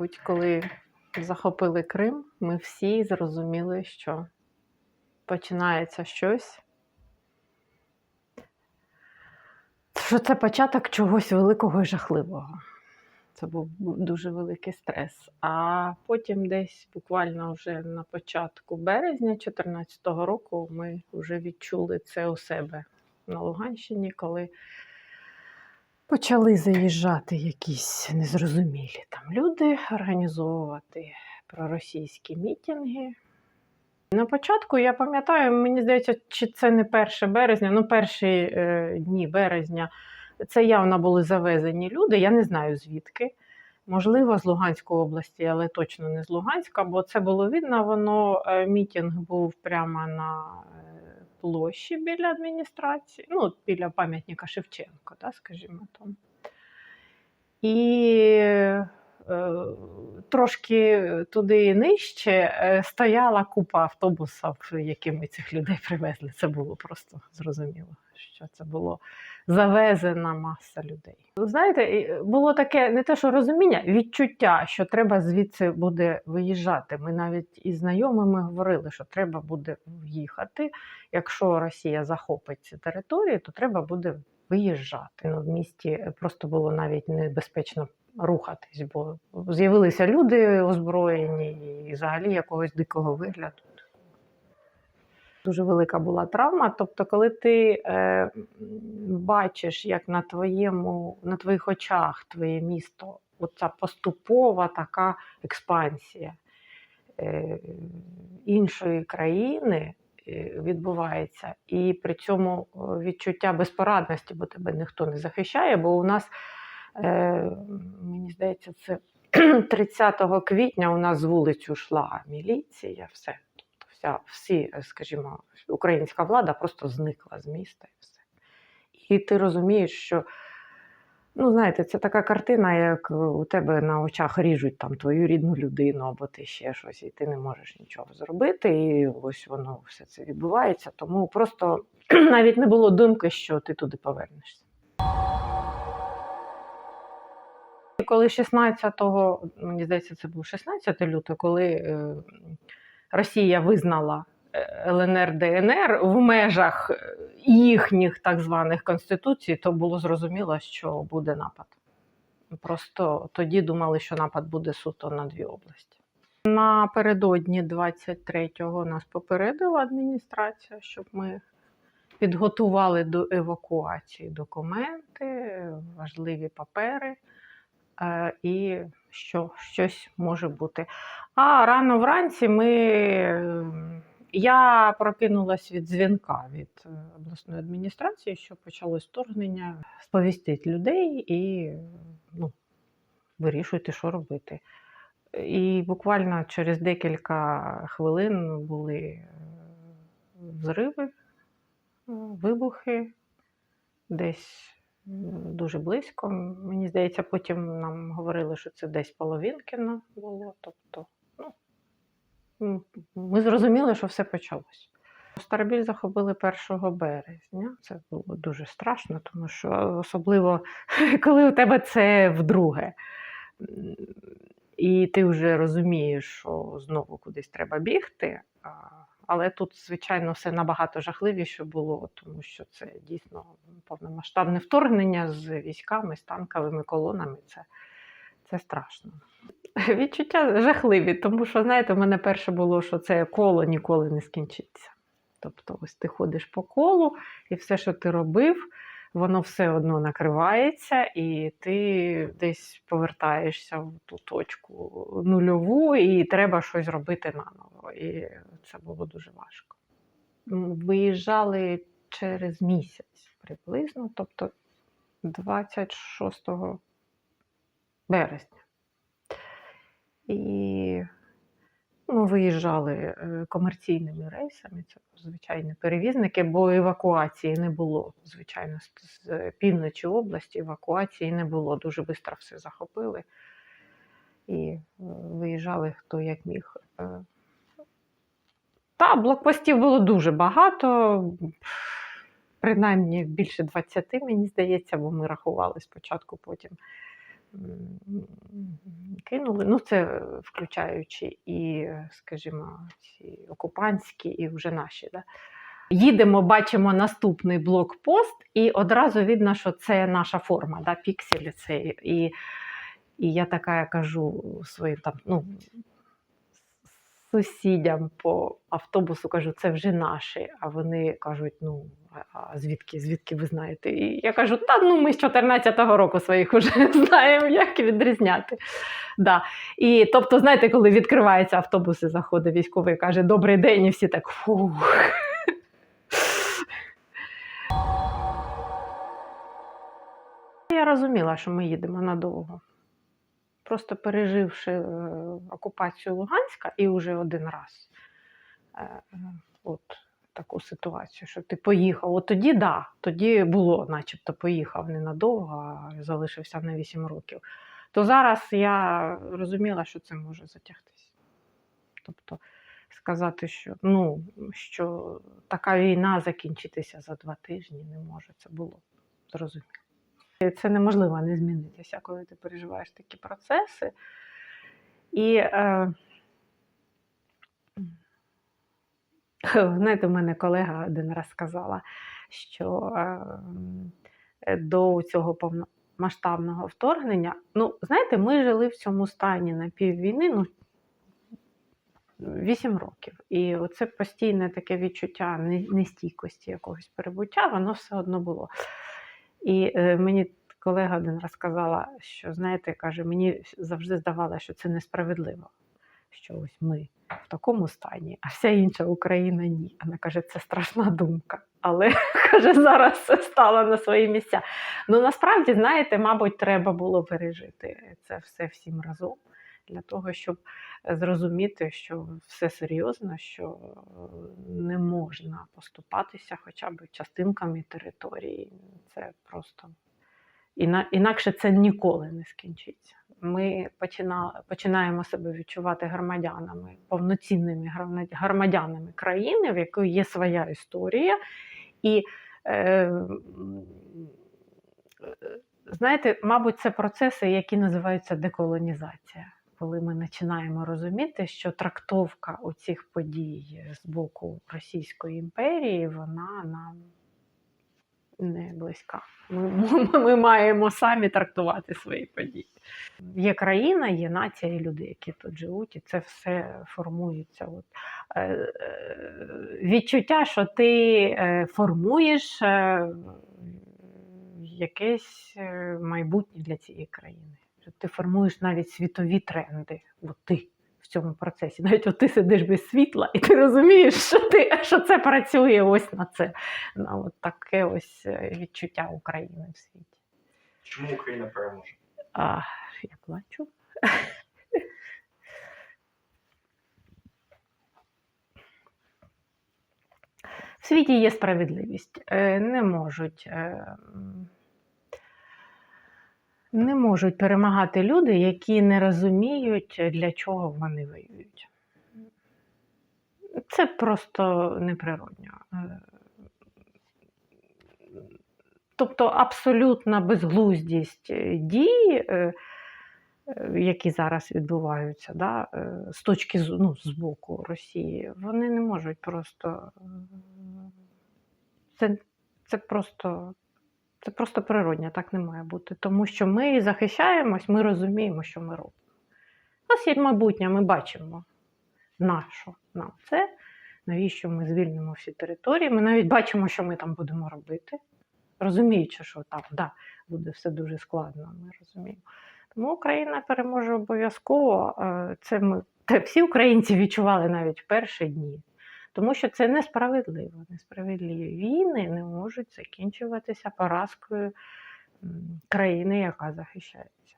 мабуть, коли захопили Крим, ми всі зрозуміли, що починається щось. Що це початок чогось великого і жахливого. Це був дуже великий стрес. А потім, десь буквально вже на початку березня 2014 року, ми вже відчули це у себе на Луганщині, коли почали заїжджати якісь незрозумілі там люди, організовувати проросійські мітинги. На початку я пам'ятаю, мені здається, чи це не 1 березня, ну перші е, дні березня. Це явно були завезені люди. Я не знаю звідки. Можливо, з Луганської області, але точно не з Луганська, бо це було видно. Воно е, мітинг був прямо на площі біля адміністрації, ну, біля пам'ятника Шевченка, да, скажімо там. І трошки туди нижче е, стояла купа автобусів, якими цих людей привезли. Це було просто зрозуміло, що це було завезена маса людей. Знаєте, було таке не те, що розуміння, відчуття, що треба звідси буде виїжджати. Ми навіть із знайомими говорили, що треба буде в'їхати. Якщо Росія захопить ці території, то треба буде виїжджати. Ну, в місті просто було навіть небезпечно рухатись, бо з'явилися люди озброєні і взагалі якогось дикого вигляду. Дуже велика була травма. Тобто, коли ти е, бачиш, як на твоєму, на твоїх очах твоє місто, оця поступова така експансія е, іншої країни е, відбувається, і при цьому е, відчуття безпорадності, бо тебе ніхто не захищає, бо у нас, мені здається, це 30 квітня у нас з вулицю йшла міліція, все вся, всі, е, скажімо, українська влада просто зникла з міста і все. І ти розумієш, що, ну, знаєте, це така картина, як у тебе на очах ріжуть там твою рідну людину або ти ще щось, і ти не можеш нічого зробити. І ось воно все це відбувається. Тому просто навіть не було думки, що ти туди повернешся. Коли 16-го, мені здається, це був 16 лютого, коли е, Росія визнала е, ЛНР ДНР в межах е, їхніх так званих конституцій, то було зрозуміло, що буде напад. Просто тоді думали, що напад буде суто на дві області. Напередодні 23-го нас попередила адміністрація, щоб ми підготували до евакуації документи, важливі папери і що щось може бути. А рано вранці ми. Я прокинулась від дзвінка від е, обласної адміністрації, що почалось вторгнення, сповістить людей і ну, вирішуйте, що робити. І буквально через декілька хвилин були е, взриви, е, вибухи десь дуже близько. Мені здається, потім нам говорили, що це десь Половинкіно було. Тобто, ну, ми зрозуміли, що все почалось. Старобіль захопили 1 березня. Це було дуже страшно, тому що особливо коли у тебе це вдруге. І ти вже розумієш, що знову кудись треба бігти. Але тут, звичайно, все набагато жахливіше було, тому що це дійсно повномасштабне вторгнення з військами, з танковими колонами. Це, це страшно. Відчуття жахливі, тому що, знаєте, в мене перше було, що це коло ніколи не скінчиться. Тобто, ось ти ходиш по колу, і все, що ти робив, воно все одно накривається, і ти десь повертаєшся в ту точку нульову, і треба щось робити наново. І це було дуже важко. Виїжджали через місяць приблизно, тобто 26 березня. І ми виїжджали е, комерційними рейсами, це звичайні перевізники, бо евакуації не було. Звичайно, з півночі області евакуації не було. Дуже швидко все захопили і е, виїжджали хто як міг. Е. Та, блокпостів було дуже багато, принаймні більше 20, мені здається, бо ми рахували спочатку, потім кинули. Ну, це включаючи і, скажімо, ці окупантські, і вже наші. Да? Їдемо, бачимо наступний блокпост, і одразу видно, що це наша форма, да, пікселі це. І, і я така кажу своїм там, ну, сусідям по автобусу кажу, це вже наші. А вони кажуть, ну, а- звідки, звідки ви знаєте? І я кажу, та ну ми з 14-го року своїх вже знаємо, як відрізняти. Да. І тобто, знаєте, коли відкривається автобус і заходить військовий, каже Добрий день, і всі так фух. Я розуміла, що ми їдемо надовго. Просто переживши е, окупацію Луганська і вже один раз е, от таку ситуацію, що ти поїхав. От тоді да, тоді було, начебто, поїхав ненадовго, а залишився на 8 років. То зараз я розуміла, що це може затягтися. Тобто сказати, що, ну, що така війна закінчитися за два тижні не може. Це було зрозуміло. Це неможливо не змінитися, коли ти переживаєш такі процеси. І е, знаєте, у мене колега один раз сказала, що е, до цього повномасштабного вторгнення, ну, знаєте, ми жили в цьому стані напіввійни, ну, 8 років. І оце постійне таке відчуття нестійкості якогось перебуття, воно все одно було. І е, мені колега один раз сказала, що знаєте, каже, мені завжди здавалося, що це несправедливо, що ось ми в такому стані, а вся інша Україна ні. Вона каже, це страшна думка. Але каже, зараз все стало на свої місця. Ну насправді, знаєте, мабуть, треба було пережити це все всім разом для того, щоб зрозуміти, що все серйозно, що е, не можна поступатися хоча б частинками території. Це просто інакше це ніколи не скінчиться. Ми почина, починаємо себе відчувати громадянами, повноцінними громадянами країни, в якої є своя історія. І е, е, знаєте, мабуть, це процеси, які називаються деколонізація коли ми починаємо розуміти, що трактовка оцих подій з боку Російської імперії, вона нам не близька. Ми, ми, маємо самі трактувати свої події. Є країна, є нація, є люди, які тут живуть, і це все формується. От, е, е, відчуття, що ти е, формуєш якесь майбутнє для цієї країни. Ти формуєш навіть світові тренди. От ти в цьому процесі. Навіть от ти сидиш без світла, і ти розумієш, що, ти, що це працює ось на це, на от таке ось е, відчуття України в світі. Чому Україна переможе? А, я плачу. В світі є справедливість. Е, Не можуть, е, не можуть перемагати люди, які не розуміють, для чого вони воюють. Це просто неприродньо. Е, Тобто абсолютна безглуздість дій, е, які зараз відбуваються, да, е, з точки ну, з боку Росії, вони не можуть просто. Це, це просто. Це просто природньо, так не має бути. Тому що ми захищаємось, ми розуміємо, що ми робимо. У нас є майбутнє, ми бачимо, на що нам це, навіщо ми звільнимо всі території. Ми навіть бачимо, що ми там будемо робити розуміючи, що там да, буде все дуже складно, ми розуміємо. Тому Україна переможе обов'язково. Е, Це ми те всі українці відчували навіть в перші дні. Тому що це несправедливо. Несправедливі війни не можуть закінчуватися поразкою країни, яка захищається.